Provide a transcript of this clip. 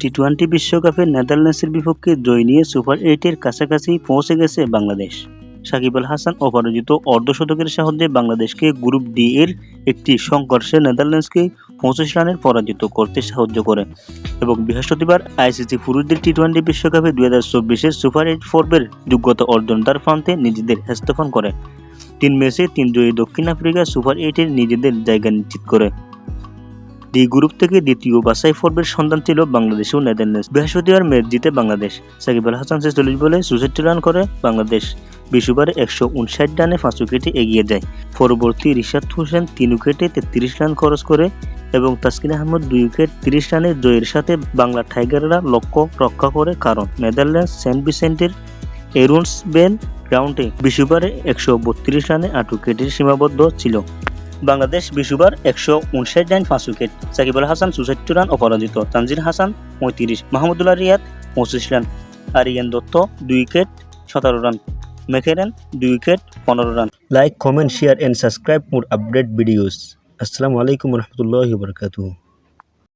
T twenty বিশ্বকাপে নেদারল্যান্ডসের বিপক্ষে জয় নিয়ে সুপার এইটের কাছাকাছি পৌঁছে গেছে বাংলাদেশ। সাকিব আল হাসান অপরাজিত অর্ধশতকের সাহায্যে বাংলাদেশকে গ্রুপ ডি এর একটি সংঘর্ষে নেদারল্যান্ডসকে পঁচিশ রানের পরাজিত করতে সাহায্য করে এবং বৃহস্পতিবার আইসিসি পুরুষদের টি টোয়েন্টি বিশ্বকাপে দুই হাজার চব্বিশের সুপার এইট পর্বের যোগ্যতা অর্জন তার প্রান্তে নিজেদের স্থাপন করে। তিন ম্যাচে তিন জয়ী দক্ষিণ আফ্রিকা সুপার এইটের নিজেদের জায়গা নিশ্চিত করে। ডি গ্রুপ থেকে দ্বিতীয় বাছাই পর্বের সন্ধান ছিল বাংলাদেশ ও নেদারল্যান্ডস। বৃহস্পতিবার ম্যাচ জিতে বাংলাদেশ। সাকিব আল হাসান ছেচল্লিশ বলে চৌষট্টি রান করে বাংলাদেশ। বিশুবারে একশো উনষাট রানে পাঁচ উইকেটে এগিয়ে যায়। পরবর্তী রিশাদ হোসেন তিন উইকেটে তেত্রিশ রান খরচ করে এবং তাসকিন আহমদ দুই উইকেট, তিরিশ রানের জয়ের সাথে বাংলা টাইগাররা লক্ষ্য রক্ষা করে কারণ নেদারল্যান্ডস সেন্ট ভিসেন্টের এরুন্স বেন গ্রাউন্ডে বিশুবারে একশো বত্রিশ রানে আট উইকেটের সীমাবদ্ধ ছিল। বাংলাদেশ বিশুবার একশো উনষাট রান, পাঁচ উইকেট। সাকিবুল হাসান চৌষট্টি রান অপরাজিত। তানজির হাসান পঁয়ত্রিশ, মাহমুদুল্লাহ রিয়াদ পঁচিশ রান। আরিয়ান দত্ত দুই উইকেট, সতেরো রান। মেখেরেন দুই উইকেট, পনেরো run. Like, comment, share and subscribe more update videos আসসালামু আলাইকুম রহমতুল্লাহ বরকাতুহ।